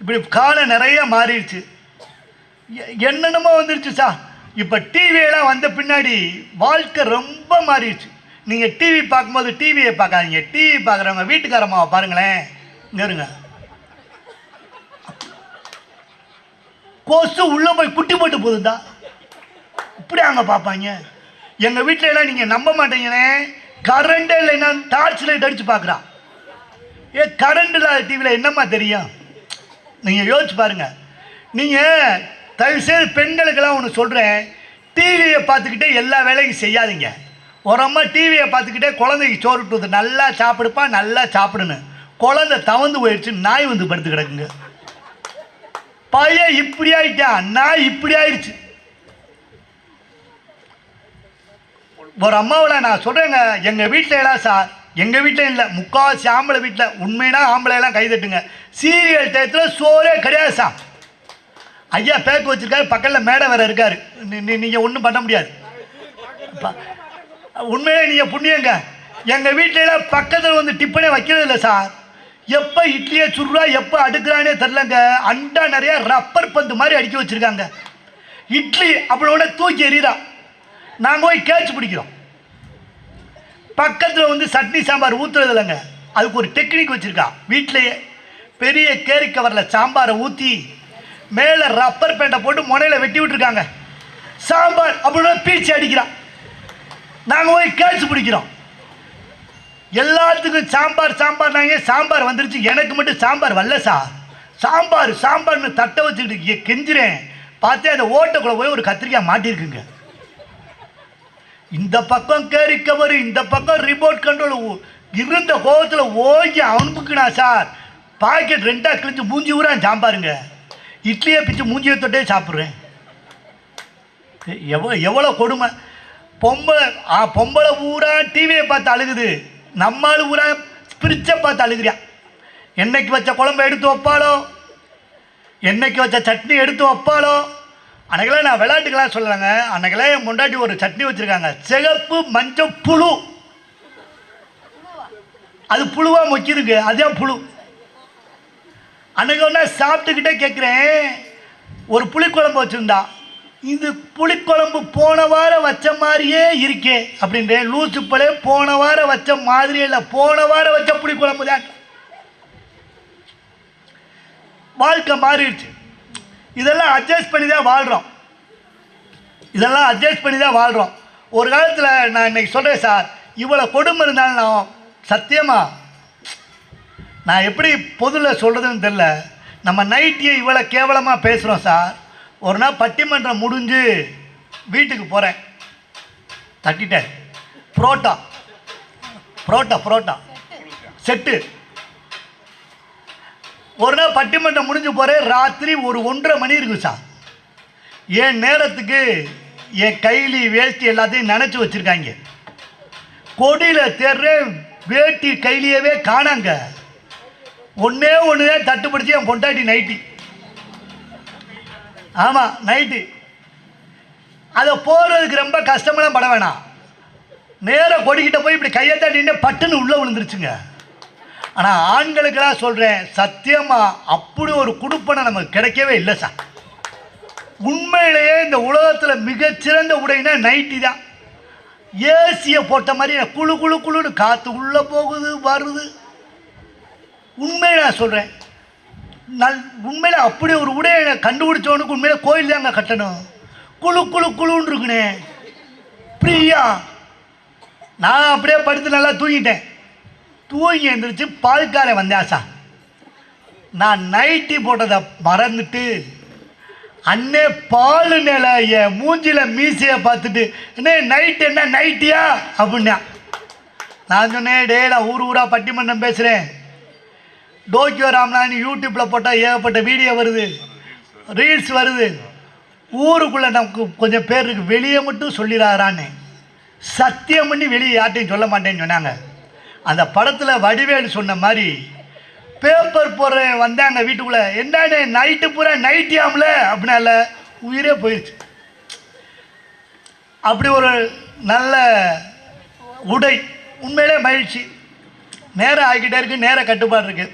இப்படி காலம் நிறைய மாறிடுச்சு. எ- என்னென்னமோ வந்துருச்சு சார். இப்போ டிவியெல்லாம் வந்த பின்னாடி வாழ்க்கை ரொம்ப மாறிடுச்சு. நீங்கள் டிவி பார்க்கும்போது டிவியை பார்க்காதீங்க. டிவி பார்க்குறவங்க வீட்டுக்காரம்மாவை பாருங்களேன். இங்க இருங்க. கொசு உள்ளே போய் குட்டி போட்டு போகுதுதா இப்படி அங்கே பார்ப்பாங்க. எங்கள் வீட்டில எல்லாம் நீங்கள் நம்ப மாட்டீங்களே. கரண்டே இல்லைன்னா டார்ச் லைட் அடித்து பார்க்குறான் ஏ கரண்ட் இல்லாத டிவியில் என்னம்மா தெரியும்? நீங்கள் யோசிச்சு பாருங்க. நீங்கள் தயவுசெய்து பெண்களுக்கெல்லாம் ஒன்று சொல்கிறேன் டிவியை பார்த்துக்கிட்டே எல்லா வேலையும் செய்யாதீங்க. ஒரு அம்மா டிவியை பார்த்துக்கிட்டே குழந்தைக்கு சோறு விட்டு நல்லா சாப்பிடுப்பா நல்லா சாப்பிடுன்னு. குழந்தை தவந்து போயிடுச்சு நாய் வந்து படுத்து கிடக்குங்க. பையன் இப்படி ஆயிட்டான் நாய் இப்படி ஆயிடுச்சு. ஒரு அம்மாவில் நான் சொல்கிறேங்க எங்கள் வீட்டில் எல்லாம் சார் எங்கள் வீட்டில் இல்லை. முக்கால்வாசி ஆம்பளை வீட்டில் உண்மையினா ஆம்பளை எல்லாம் கை தட்டுங்க. சீரியல் டயத்தில் சோறே கிடையாது சார் ஐயா பேக்கு வச்சிருக்காரு. பக்கத்தில் மேடை வேற இருக்காரு. நீங்கள் ஒன்றும் பண்ண முடியாது. உண்மையிலே நீங்கள் புண்ணியங்க. எங்கள் வீட்டில் பக்கத்தில் வந்து டிப்பனே வைக்கிறது இல்லை சார். எப்போ இட்லியை சுடுறா எப்போ அடுக்கிறானே தெரிலங்க அண்டா நிறையா ரப்பர் பந்து மாதிரி அடிக்க வச்சுருக்காங்க. இட்லி அப்படி தூக்கி எறிகிறா நாங்கள் போய் கேட்ச் பிடிக்கிறோம். பக்கத்தில் வந்து சட்னி சாம்பார் ஊற்றுறது இல்லைங்க. அதுக்கு ஒரு டெக்னிக் வச்சுருக்கா. வீட்டிலேயே பெரிய கேரி கவரில் சாம்பாரை ஊற்றி மேலே ரப்பர் பேண்டை போட்டு முனையில் வெட்டி விட்டுருக்காங்க. சாம்பார் அப்படின்னா பீச்சு அடிக்கிறான் நாங்கள் போய் கேட்ச் பிடிக்கிறோம். எல்லாத்துக்கும் சாம்பார் சாம்பார் நாங்கள் சாம்பார் வந்துருச்சு. எனக்கு மட்டும் சாம்பார் வரல சார். சாம்பார் சாம்பார்னு தட்டை வச்சுக்கிட்டு கெஞ்சிறேன். கெஞ்சுறேன் பார்த்தேன் அந்த ஓட்டைக்குள்ளே போய் ஒரு கத்திரிக்காய் மாட்டியிருக்குங்க இந்த பக்கம் கேரி கவர் இந்த பக்கம் ரிமோட் கண்ட்ரோல் இருந்த கோபத்தில் ஓங்கி அனுப்புக்குனா சார். பாக்கெட் ரெண்டாக கிழிச்சு மூஞ்சி ஊரா சாம்பாருங்க இட்லியை பிச்சு மூஞ்சியை தொட்டே சாப்பிட்றேன். எவ்வளோ எவ்வளோ கொடுமை. பொம்பளை ஆ பொம்பளை ஊரா டிவியை பார்த்து அழுகுது. நம்மால் ஊரா பிரிச்சை பார்த்து அழுகுறியா? என்னைக்கு வச்ச குழம்பு எடுத்து வைப்பாளோ? என்னைக்கு வச்ச சட்னி எடுத்து வைப்பாளோ? அன்னைக்கெல்லாம் நான் விளையாட்டுக்கெல்லாம் சொல்லலைங்க. அன்னைக்கெல்லாம் என் முண்டாட்டி ஒரு சட்னி வச்சுருக்காங்க. சிகப்பு மஞ்சள் புழு. அது புழுவாக மொக்கிதுங்க அதுதான் புழு. அன்னைக்கு ஒன்றா சாப்பிட்டுக்கிட்டே கேட்குறேன். ஒரு புளிக்குழம்பு வச்சுருந்தா. இது புளிக்குழம்பு போன வாரம் வச்ச மாதிரியே இருக்கே அப்படின்றேன் லூசு பழைய போன வாரம் வச்ச மாதிரியே இல்லை. போன வாரம் வச்ச புளிக்குழம்பு தான். வாழ்க்கை மாறிடுச்சு. இதெல்லாம் அட்ஜஸ்ட் பண்ணி தான் வாழ்கிறோம் இதெல்லாம் அட்ஜஸ்ட் பண்ணி தான் வாழ்கிறோம் ஒரு காலத்தில் நான் இன்னைக்கு சொல்கிறேன் சார் இவ்வளோ கொடுமை இருந்தாலும் நான் சத்தியமா? நான் எப்படி பொதுவில் சொல்கிறதுன்னு தெரில நம்ம நைட்டியை இவ்வளோ கேவலமாக பேசுகிறோம் சார். ஒரு நாள் பட்டிமன்றம் முடிஞ்சு வீட்டுக்கு போகிறேன் தட்டிட்டேன். புரோட்டா. புரோட்டா புரோட்டா. செட்டு. ஒரு நாள் பட்டிமன்றம் முடிஞ்சு போகிற ராத்திரி ஒரு ஒன்றரை மணி இருக்கு சார். என் நேரத்துக்கு என் கைலி வேஷ்டி எல்லாத்தையும் நினச்சி வச்சுருக்காங்க. கொடியில் தேர்றேன் வேட்டி கைலியவே காணாங்க. ஒன்றே ஒன்று தான் தட்டுப்படுத்தி என் பொண்டாட்டி நைட்டி. ஆமாம் நைட்டு. அதை போகிறதுக்கு ரொம்ப கஷ்டமெல்லாம் பட வேணாம். நேராக கொடிக்கிட்ட போய் இப்படி கையை தட்டிட்டு பட்டுன்னு உள்ளே விழுந்துருச்சுங்க. ஆனால் ஆண்களுக்கெல்லாம் சொல்கிறேன் சத்தியமாக அப்படி ஒரு குடுப்பனை நமக்கு கிடைக்கவே இல்லை சார். உண்மையிலேயே இந்த உலகத்தில் மிகச்சிறந்த உடைனா நைட்டி தான். ஏசியை போட்ட மாதிரி குளு குழு குளுன்னு காற்று உள்ளே போகுது வருது. உண்மையை நான் சொல்கிறேன் நல் உண்மையில் அப்படி ஒரு உடையை நான் கண்டுபிடிச்சவனுக்கு உண்மையில கோயில் தாங்க கட்டணும். குழு குளு குளுன்னு இருக்குனே. பிரியா. நான் அப்படியே படுத்து நல்லா தூங்கிட்டேன். தூங்கி எழுந்திரிச்சு பால்காரன் வந்தேன் சார் நான் நைட்டி போட்டதை மறந்துட்டு அண்ணே பால் நில என் மூஞ்சில மீசையை பார்த்துட்டு அண்ணே நைட் என்ன நைட்டியா அப்படின்னா நான் சொன்னேன் டே நான் ஊர் ஊராக பட்டிமன்றம் பேசுகிறேன் டோக்கியோ ராம்னான்னு யூடியூப்பில் போட்டால் ஏகப்பட்ட வீடியோ வருது ரீல்ஸ் வருது. ஊருக்குள்ளே நமக்கு கொஞ்சம் பேர் இருக்குது வெளியே மட்டும் சொல்லிடாரான்னு சத்தியம் பண்ணி வெளியே யார்ட்டையும் சொல்ல மாட்டேன்னு சொன்னாங்க. அந்த படத்தில் வடிவேல் சொன்ன மாதிரி பேப்பர் போடுற வந்தாங்க வீட்டுக்குள்ளே என்னடே நைட்டு பூரா நைட்டியாம்ல அப்படின்னால உயிரே போயிடுச்சு அப்படி ஒரு நல்ல உடை உண்மையிலே மகிழ்ச்சி. நேரம் ஆகிக்கிட்டே இருக்குது நேர கட்டுப்பாடு இருக்குது